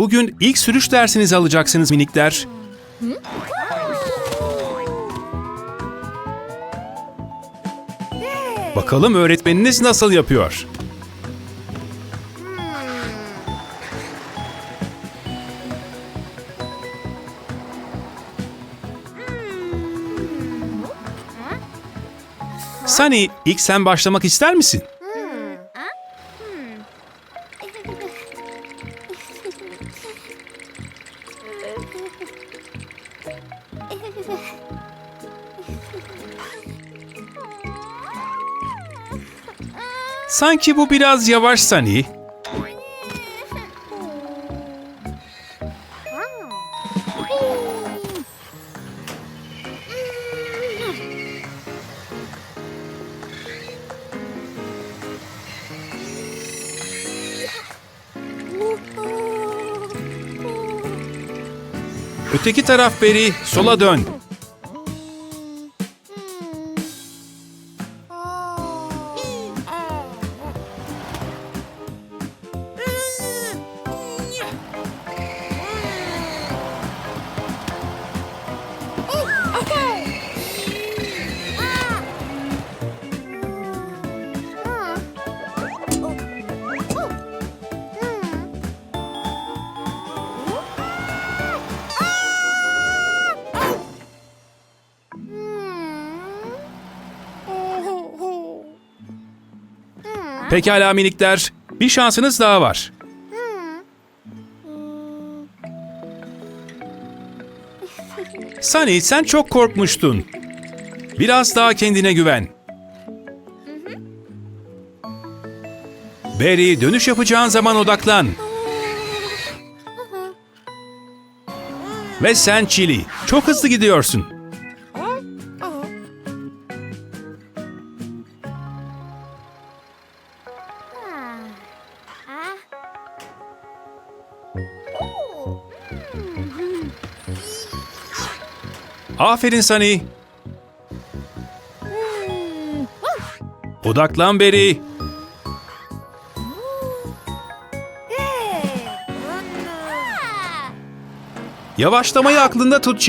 Bugün ilk sürüş dersinizi alacaksınız minikler. Bakalım öğretmeniniz nasıl yapıyor? Sunny, ilk sen başlamak ister misin? Sanki bu biraz yavaş Sunny. Öteki taraf Beri, sola dön. Pekala minikler, bir şansınız daha var. Sunny sen çok korkmuştun. Biraz daha kendine güven. Barry dönüş yapacağın zaman odaklan. Ve sen Chili, çok hızlı gidiyorsun. Aferin Sunny. Odaklan Barry. Yavaşlamayı aklında tut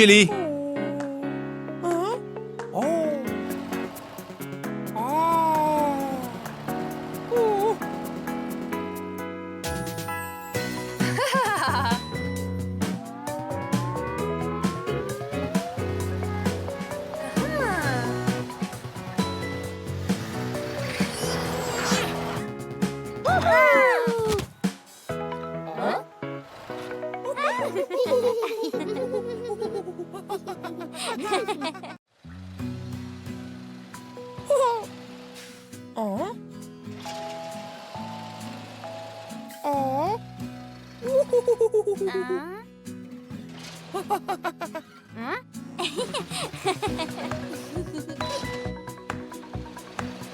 哦。啊。啊。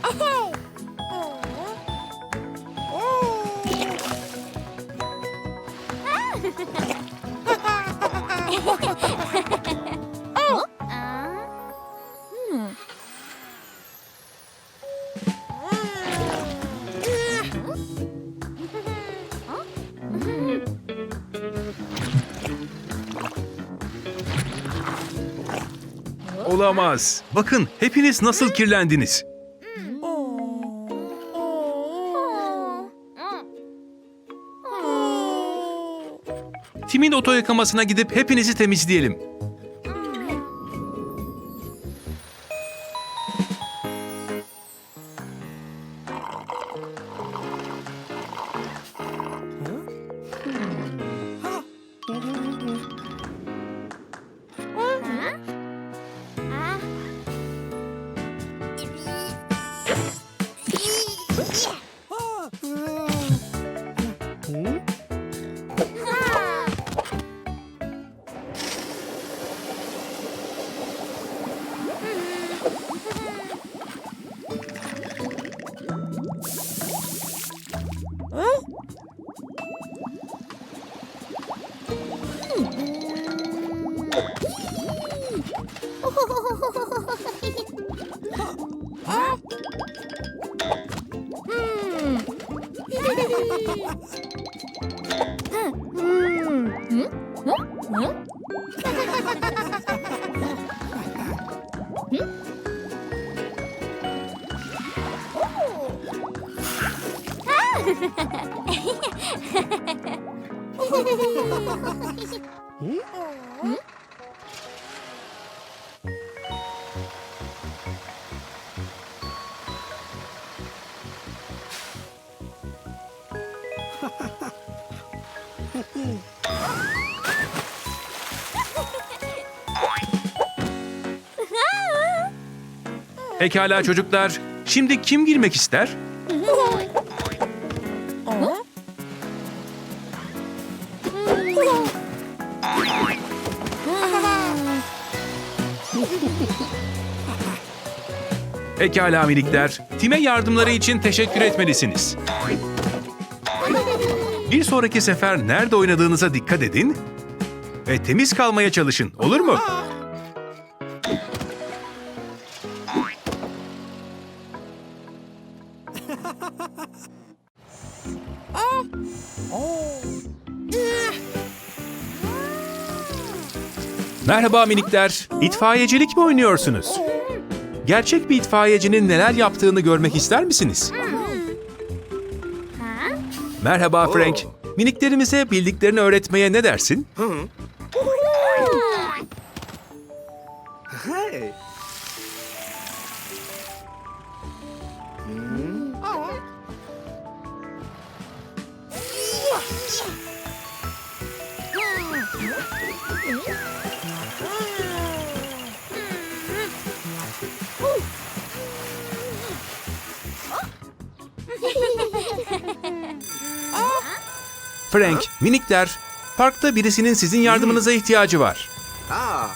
啊嘿。哦。哦。哈哈哈哈哈。Olamaz. Bakın hepiniz nasıl kirlendiniz. Tim'in oto yıkamasına gidip hepinizi temizleyelim. Ha ha ha! Pekala çocuklar. Şimdi kim girmek ister? Pekala minikler. Time yardımları için teşekkür etmelisiniz. Bir sonraki sefer nerede oynadığınıza dikkat edin ve temiz kalmaya çalışın. Olur mu? Merhaba minikler. İtfaiyecilik mi oynuyorsunuz? Gerçek bir itfaiyecinin neler yaptığını görmek ister misiniz? Merhaba Frank. Miniklerimize bildiklerini öğretmeye ne dersin? Hey. Frank, minikler, parkta birisinin sizin yardımınıza ihtiyacı var. Ha.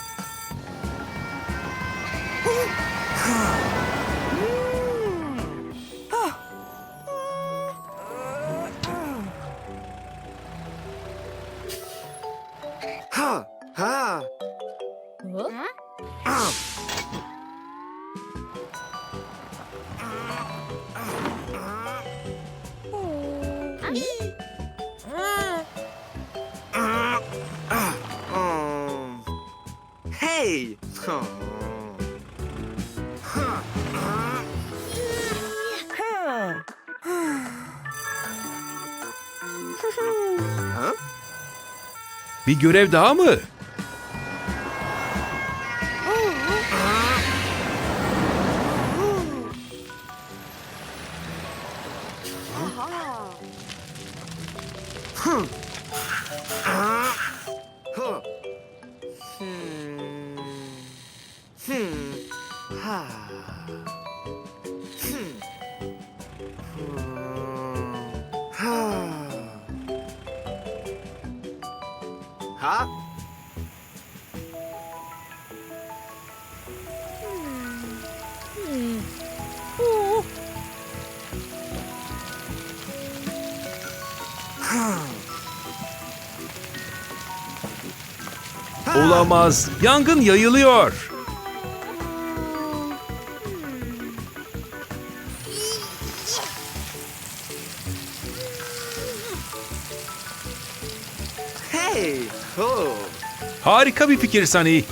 Hey. Bir görev daha mı? Ha? Olamaz. Yangın yayılıyor. Hey. Harika bir fikir Sunny.